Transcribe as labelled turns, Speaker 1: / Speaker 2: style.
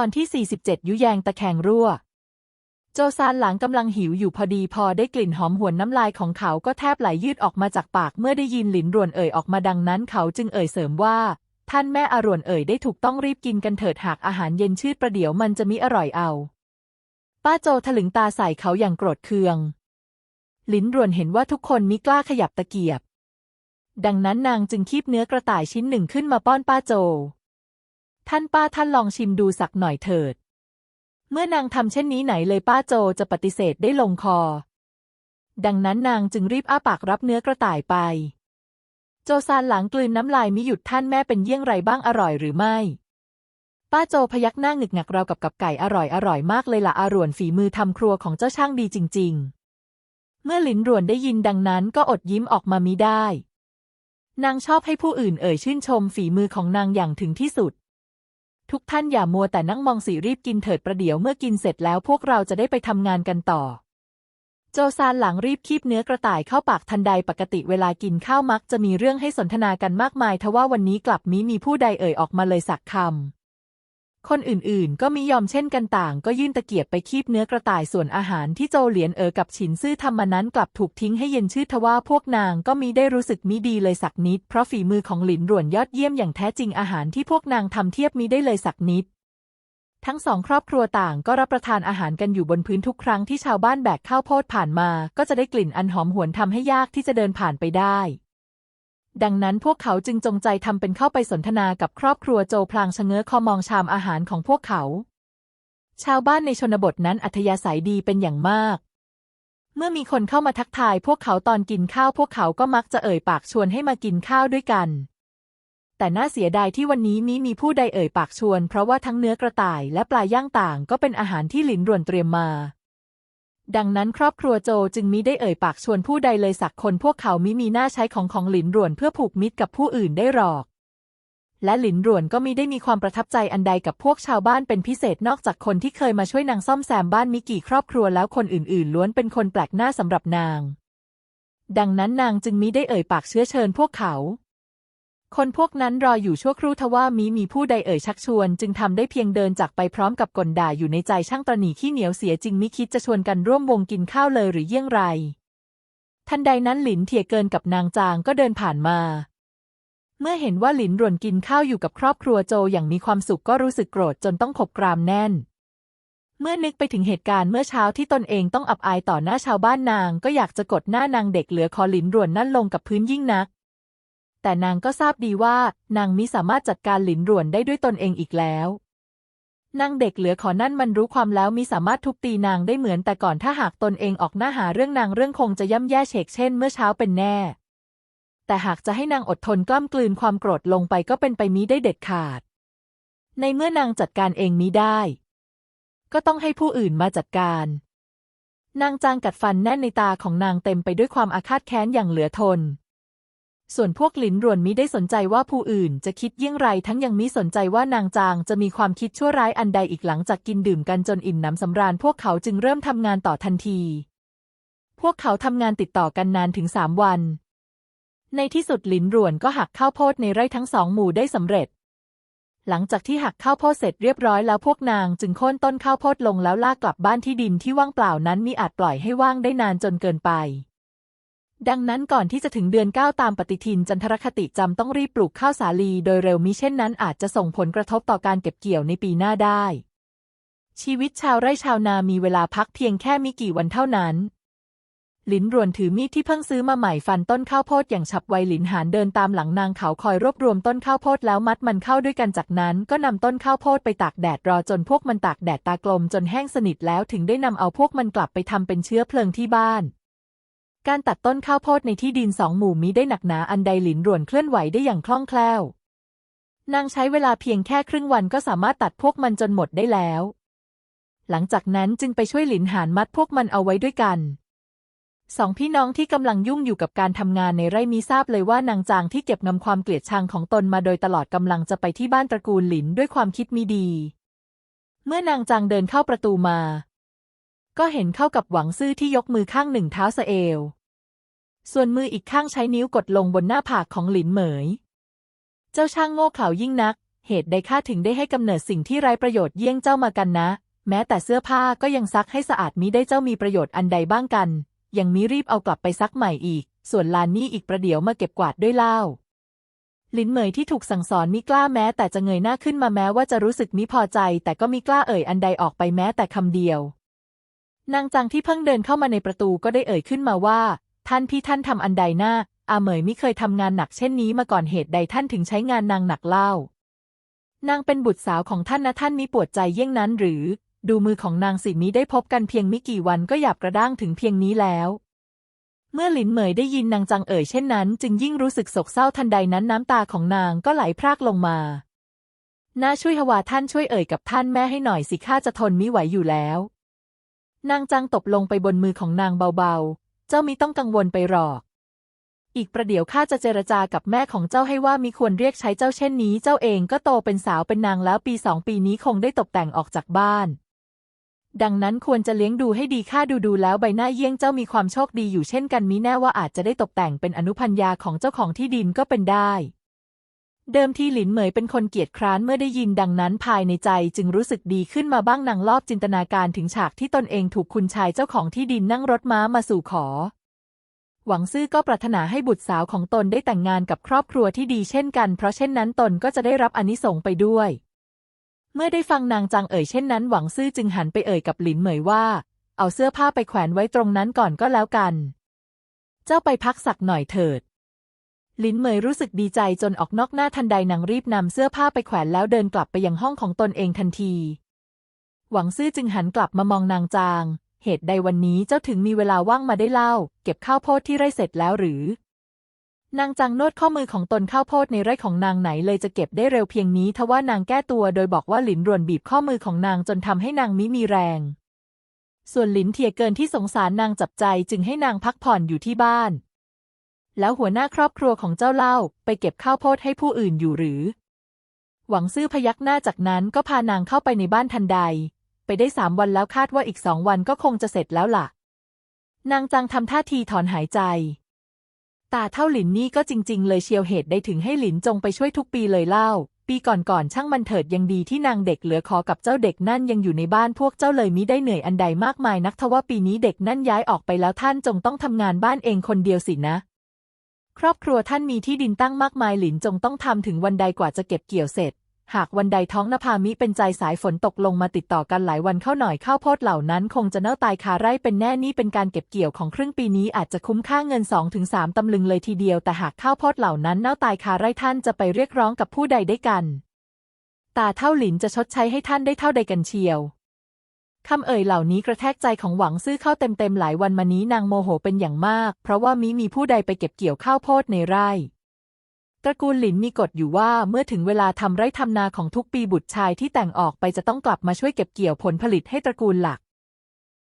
Speaker 1: ตอนที่ 47 ยุแยงตะแคงรั่ว โจซานหลังกำลังหิวอยู่พอดีพอได้กลิ่นหอมหวนน้ำลายของเขาก็แทบไหลยืดออกมาจากปากเมื่อได้ยินหลินรวนเอ่ยออกมาดังนั้นเขาจึงเอ่ยเสริมว่า ท่านแม่อรวนเอ่ยได้ถูกต้องรีบกินกันเถิดหากอาหารเย็นชืดประเดี๋ยวมันจะมิอร่อยเอา ป้าโจถลึงตาใส่เขาอย่างโกรธเคือง หลินรวนเห็นว่าทุกคนมิกล้าขยับตะเกียบ ดังนั้นนางจึงคีบเนื้อกระต่ายชิ้นหนึ่งขึ้นมาป้อนป้าโจ ท่านป้าท่านลองชิมดูสักหน่อยเถิด เมื่อนางทำเช่นนี้ไหนเลยป้าโจจะปฏิเสธได้ลงคอ ดังนั้นนางจึงรีบอ้าปากรับเนื้อกระต่ายไป โจซานหลังกลืนน้ำลายมิหยุดท่านแม่เป็นเยี่ยงไรบ้างอร่อยหรือไม่ ป้าโจพยักหน้าหงึกหงักเรากับกับไก่อร่อยอร่อยมากเลยละอารวนฝีมือทำครัวของเจ้าช่างดีจริง ๆ เมื่อหลินรวนได้ยินดังนั้นก็อดยิ้มออกมามิได้ นางชอบให้ผู้อื่นเอ่ยชื่นชมฝีมือของนางอย่างถึงที่สุด ทุกท่านอย่ามัวแต่นั่งมองสีรีบกินเถิดประเดี๋ยวเมื่อกินเสร็จแล้วพวกเราจะได้ไปทำงานกันต่อ โจซานหลังรีบคีบเนื้อกระต่ายเข้าปากทันใดปกติเวลากินข้าวมักจะมีเรื่องให้สนทนากันมากมายทว่าวันนี้กลับมิมีผู้ใดเอ่ยออกมาเลยสักคำ คนอื่นๆ ก็มิยอมเช่นกันต่าง ก็ยื่นตะเกียบไปคีบเนื้อกระต่ายส่วนอาหารที่โจเหลียนเอ๋อกับฉินซื่อทำมานั้นกลับถูกทิ้งให้เย็นชืดทว่าพวกนางก็มิได้รู้สึกมิดีเลยสักนิด เพราะฝีมือของหลินหลวนยอดเยี่ยมอย่างแท้จริงอาหารที่พวกนางทำเทียบมิได้เลยสักนิด ทั้งสองครอบครัวต่างก็รับประทานอาหารกันอยู่บนพื้นทุกครั้งที่ชาวบ้านแบกข้าวโพดผ่านมา ก็จะได้กลิ่นอันหอมหวนทำให้ยากที่จะเดินผ่านไปได้ ดังนั้นพวกเขาจึงจงใจทำเป็นเข้าไปสนทนากับครอบครัวโจพลางชะเง้อคอมองชามอาหารของพวกเขา ชาวบ้านในชนบทนั้นอัธยาศัยดีเป็นอย่างมาก เมื่อมีคนเข้ามาทักทายพวกเขาตอนกินข้าวพวกเขาก็มักจะเอ่ยปากชวนให้มากินข้าวด้วยกัน แต่น่าเสียดายที่วันนี้มิมีผู้ใดเอ่ยปากชวน เพราะว่าทั้งเนื้อกระต่ายและปลาย่างต่างก็เป็นอาหารที่หลินรวนเตรียมมา ดังนั้นครอบครัวโจจึงมิได้เอ่ยปากชวนผู้ใดเลยสักคนพวกเขามิมีหน้าใช้ของของหลินรวนเพื่อผูกมิตรกับผู้อื่นได้หรอก และหลินรวนก็มิได้มีความประทับใจอันใดกับพวกชาวบ้านเป็นพิเศษนอกจากคนที่เคยมาช่วยนางซ่อมแซมบ้านมิกี่ครอบครัวแล้วคนอื่นๆ ล้วนเป็นคนแปลกหน้าสำหรับนาง ดังนั้นนางจึงมิได้เอ่ยปากเชื้อเชิญพวกเขา คนพวกนั้นรออยู่ชั่วครู่ทว่ามิมีผู้ใดเอ่ยชักชวน จึงทำได้เพียงเดินจากไปพร้อมกับกลด่าอยู่ในใจช่างตระหนี่ขี้เหนียวเสียจริงมิคิดจะชวนกันร่วมวงกินข้าวเลยหรือเยี่ยงไร ทันใดนั้นหลินเถียเกินกับนางจางก็เดินผ่านมา เมื่อเห็นว่าหลินรวนกินข้าวอยู่กับครอบครัวโจอย่างมีความสุขก็รู้สึกโกรธจนต้องขบกรามแน่น เมื่อนึกไปถึงเหตุการณ์เมื่อเช้าที่ตนเองต้องอับอายต่อหน้าชาวบ้านนาง ก็อยากจะกดหน้านางเด็กเหลือคอหลินรวนนั่นลงกับพื้นยิ่งนัก แต่นางก็ทราบดีว่า นางมิสามารถจัดการหลินรวนได้ด้วยตนเองอีกแล้วนางเด็กเหลือขอนั่นมันรู้ความแล้วมิสามารถทุบตีนางได้เหมือนแต่ก่อนถ้าหากตนเองออกหน้าหาเรื่องนางเรื่องคงจะย่ำแย่เฉกเช่นเมื่อเช้าเป็นแน่ แต่หากจะให้นางอดทนกล้ำกลืนความโกรธลงไปก็เป็นไปมิได้เด็ดขาด ในเมื่อนางจัดการเองมิได้ ก็ต้องให้ผู้อื่นมาจัดการ นางจางกัดฟันแน่นในตาของนางเต็มไปด้วยความอาฆาตแค้นอย่างเหลือทน ส่วนพวกหลินรวนมิได้สนใจว่าผู้อื่นจะคิดเยี่ยงไรทั้งยังมิสนใจว่านางจางจะมีความคิดชั่วร้ายอันใดอีกหลังจากกินดื่มกันจนอิ่มหนำสำราญพวกเขาจึงเริ่มทำงานต่อทันที พวกเขาทำงานติดต่อกันนานถึงสามวัน ในที่สุดหลินรวนก็หักข้าวโพดในไร่ทั้งสองหมู่ได้สำเร็จ หลังจากที่หักข้าวโพดเสร็จเรียบร้อยแล้วพวกนางจึงโค่นต้นข้าวโพดลงแล้วลากกลับบ้านที่ดินที่ว่างเปล่านั้นมิอาจปล่อยให้ว่างได้นานจนเกินไป ดังนั้นก่อนที่จะถึงเดือนเก้าตามปฏิทินจันทรคติจำต้องรีบปลูกข้าวสาลีโดยเร็วมิเช่นนั้นอาจจะส่งผลกระทบต่อการเก็บเกี่ยวในปีหน้าได้ ชีวิตชาวไร่ชาวนามีเวลาพักเพียงแค่ม่กี่วันเท่านั้นหลินรวนถือมีดที่เพิ่งซื้อมาใหม่ฟันต้นข้าวโพดอย่างฉับไวหลินหานเดินตามหลังนางเขาคอยรวบรวมต้นข้าวโพดแล้วมัดมันเข้าด้วยกันจากนั้น ก็นำต้นข้าวโพดไปตากแดดรอจนพวกมันตากแดดตากลมจนแห้งสนิทแล้วถึงได้นำเอาพวกมันกลับไปทำเป็นเชื้อเพลิงที่บ้าน การตัดต้นข้าวโพดในที่ดินสองหมู่มิได้หนักหนาอันใดหลินรวนเคลื่อนไหวได้อย่างคล่องแคล่ว นางใช้เวลาเพียงแค่ครึ่งวันก็สามารถตัดพวกมันจนหมดได้แล้ว หลังจากนั้นจึงไปช่วยหลินหานมัดพวกมันเอาไว้ด้วยกันสองพี่น้องที่กำลังยุ่งอยู่กับการทำงานในไร่มีทราบเลยว่านางจางที่เก็บงำความเกลียดชังของตนมาโดยตลอดกำลังจะไปที่บ้านตระกูลหลินด้วยความคิดมิดี เมื่อนางจางเดินเข้าประตูมา ก็เห็นเข้ากับหวังซื่อที่ยกมือข้างหนึ่งเท้าสเอว ส่วนมืออีกข้างใช้นิ้วกดลงบนหน้าผากของหลินเหมย เจ้าช่างโง่เขลายิ่งนัก เหตุใดข้าถึงได้ให้กำเนิดสิ่งที่ไร้ประโยชน์เยี่ยงเจ้ามากันนะ แม้แต่เสื้อผ้าก็ยังซักให้สะอาดมิได้เจ้ามีประโยชน์อันใดบ้างกัน ยังมิรีบเอากลับไปซักใหม่อีก ส่วนลานนี่อีกประเดี๋ยวมาเก็บกวาดด้วยเล่าลินเหมยที่ถูกสั่งสอนมิกล้าแม้ แต่จะเงยหน้าขึ้นมาแม้ว่าจะรู้สึกมิพอใจ แต่ก็มิกล้าเอ่ยอันใดออกไปแม้แต่คำเดียว นางจังที่เพิ่งเดินเข้ามาในประตูก็ได้เอ่ยขึ้นมาว่า ท่านพี่ท่านทำอันใดหน้า อาเหมยไม่เคยทำงานหนักเช่นนี้มาก่อนเหตุใดท่านถึงใช้งานนางหนักเล่า นางเป็นบุตรสาวของท่านนะท่านมิปวดใจเยี่ยงนั้นหรือ ดูมือของนางสินี้ได้พบกันเพียงไม่กี่วันก็หยาบกระด้างถึงเพียงนี้แล้ว เมื่อหลินเหมยได้ยินนางจังเอ่ยเช่นนั้น จึงยิ่งรู้สึกโศกเศร้าทันใดนั้นน้ำตาของนางก็ไหลพรากลงมาน่าช่วยฮวาท่านช่วยเอ่ยกับท่านแม่ให้หน่อยสิข้าจะทนมิไหวอยู่แล้ว นางจังตบลงไปบนมือของนางเบาๆ เจ้ามิต้องกังวลไปหรอก อีกประเดี๋ยวข้าจะเจรจากับแม่ของเจ้าให้ว่ามิควรเรียกใช้เจ้าเช่นนี้ เจ้าเองก็โตเป็นสาวเป็นนางแล้วปีสองปีนี้คงได้ตกแต่งออกจากบ้าน ดังนั้นควรจะเลี้ยงดูให้ดีข้าดูดูแล้วใบหน้าเยี่ยงเจ้ามีความโชคดีอยู่เช่นกันมิแน่ว่าอาจจะได้ตกแต่งเป็นอนุพันยาของเจ้าของที่ดินก็เป็นได้ เดิมทีหลินเหมยเป็นคนเกียจคร้านเมื่อได้ยินดังนั้นภายในใจจึงรู้สึกดีขึ้นมาบ้างนางรอบจินตนาการถึงฉากที่ตนเองถูกคุณชายเจ้าของที่ดินนั่งรถม้ามาสู่ขอ หวังซื่อก็ปรารถนาให้บุตรสาวของตนได้แต่งงานกับครอบครัวที่ดีเช่นกัน เพราะเช่นนั้นตนก็จะได้รับอนิสงไปด้วย เมื่อได้ฟังนางจังเอ่ยเช่นนั้นหวังซื่อจึงหันไปเอ่ยกับหลินเหมยว่า เอาเสื้อผ้าไปแขวนไว้ตรงนั้นก่อนก็แล้วกัน เจ้าไปพักสักหน่อยเถิด ลินเหมยรู้สึกดีใจจนออกนอกหน้าทันใดนางรีบนำเสื้อผ้าไปแขวนแล้วเดินกลับไปยังห้องของตนเองทันที หวังซื่อจึงหันกลับมามองนางจาง เหตุใดวันนี้เจ้าถึงมีเวลาว่างมาได้เล่า เก็บข้าวโพดที่ไร่เสร็จแล้วหรือ นางจางนวดข้อมือของตนข้าวโพดในไร่ของนางไหนเลยจะเก็บได้เร็วเพียงนี้ทว่านางแก้ตัวโดยบอกว่าหลินรวนบีบข้อมือของนางจนทำให้นางมิมีแรง ส่วนหลินเทียเกินที่สงสารนางจับใจจึงให้นางพักผ่อนอยู่ที่บ้าน แล้วหัวหน้าครอบครัวของเจ้าเล่าไปเก็บข้าวโพดให้ผู้อื่นอยู่หรือ หวังซื่อพยักหน้าจากนั้นก็พานางเข้าไปในบ้านทันใด ไปได้สามวันแล้วคาดว่าอีกสองวันก็คงจะเสร็จแล้วล่ะ นางจังทำท่าทีถอนหายใจตาเท่าหลินนี่ก็จริง ๆ เลยเชียวเหตุได้ถึงให้หลินจงไปช่วยทุกปีเลยเล่า ปีก่อนๆช่างมันเถิดยังดีที่นางเด็กเหลือขอกับเจ้าเด็กนั่นยังอยู่ในบ้านพวกเจ้าเลยมิได้เหนื่อยอันใดมากมายนักทว่าปีนี้เด็กนั่นย้ายออกไปแล้วท่านจงต้องทำงานบ้านเองคนเดียวสินะ ครอบครัวท่านมีที่ดินตั้งมากมายหลินจงต้องทำถึงวันใดกว่าจะเก็บเกี่ยวเสร็จ หากวันใดท้องนภามิเป็นใจสายฝนตกลงมาติดต่อกันหลายวันเข้าหน่อยข้าวโพดเหล่านั้น คงจะเน่าตายคาไร่เป็นแน่นี่เป็นการเก็บเกี่ยวของครึ่งปีนี้อาจจะคุ้มค่าเงิน2อถึงสตำลึงเลยทีเดียวแต่หากข้าวโพดเหล่านั้นเน่าตายคาไร่ท่านจะไปเรียกร้องกับผู้ใดได้กัน ตาเท่าหลินจะชดใช้ให้ท่านได้เท่าใดกันเชียว คำเอ่ยเหล่านี้กระแทกใจของหวังซื่อเข้าเต็มๆหลายวันมานี้นางโมโหเป็นอย่างมาก เพราะว่ามิมีผู้ใดไปเก็บเกี่ยวข้าวโพดในไร่ตระกูลหลินมีกฎอยู่ว่าเมื่อถึงเวลาทำไร่ทำนาของทุกปีบุตรชายที่แต่งออกไปจะต้องกลับมาช่วยเก็บเกี่ยวผลผลิตให้ตระกูลหลัก